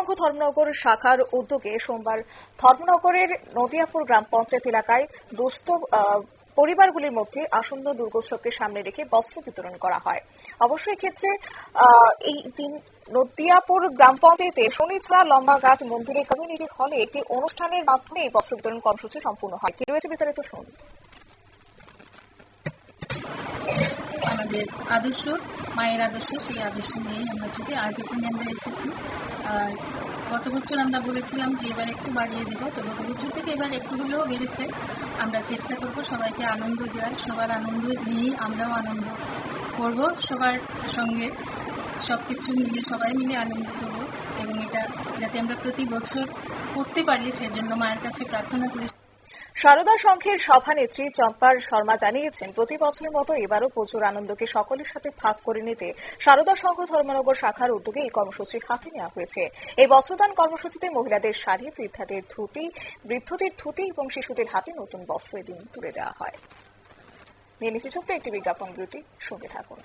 সংঘ ধর্মনগর শাখার উদ্যোগে সোমবার ধর্মনগরের নদিয়াপুর গ্রাম পঞ্চায়েত এলাকায় দুস্থ পরিবারগুলির মধ্যে আসন্ন দুর্গোৎসবকে সামনে রেখে বস্ত্র বিতরণ করা হয়। অবশ্য এক্ষেত্রে এই দিন নদিয়াপুর গ্রাম পঞ্চায়েতে শনিছড়া লম্বা গাছ মন্দিরে কমিউনিটি হলে একটি অনুষ্ঠানের মাধ্যমে এই বস্ত্র বিতরণ কর্মসূচি সম্পূর্ণ হয়। কি রয়েছে বিস্তারিত শুনুন। আমাদের আদর্শ, মায়ের আদর্শ, সেই আদর্শ নিয়েই আমরা যদি আজ এখানে আমরা এসেছি। আর গত বছর আমরা বলেছিলাম যে এবার একটু বাড়িয়ে দেবো, তো গত বছর থেকে এবার একটু হলেও বেড়েছে। আমরা চেষ্টা করব সবাইকে আনন্দ দেওয়ার, সবার আনন্দ নিয়ে আমরাও আনন্দ করব, সবার সঙ্গে সব কিছু মিলে, সবাই মিলে আনন্দ করব এবং এটা যাতে আমরা প্রতি বছর করতে পারি, সেজন্য মায়ের কাছে প্রার্থনা করি। সারদা সংঘের সভানেত্রী চম্পার শর্মা জানিয়েছেন, প্রতি বছরের মতো এবারও প্রচুর আনন্দকে সকলের সাথে ভাগ করে নিতে সারদা সংঘ ধর্মনগর শাখার উদ্যোগে এই কর্মসূচি হাতে নেওয়া হয়েছে। এই বস্ত্রদান কর্মসূচিতে মহিলাদের শাড়ি, বৃদ্ধাদের ধুতি, বৃদ্ধদের ধুতি এবং শিশুদের হাতে নতুন বস্ত্র এদিন তুলে দেওয়া হয়। নিয়ে নিচ্ছি একটি বিজ্ঞাপন বিরতি সঙ্গে থাকুন।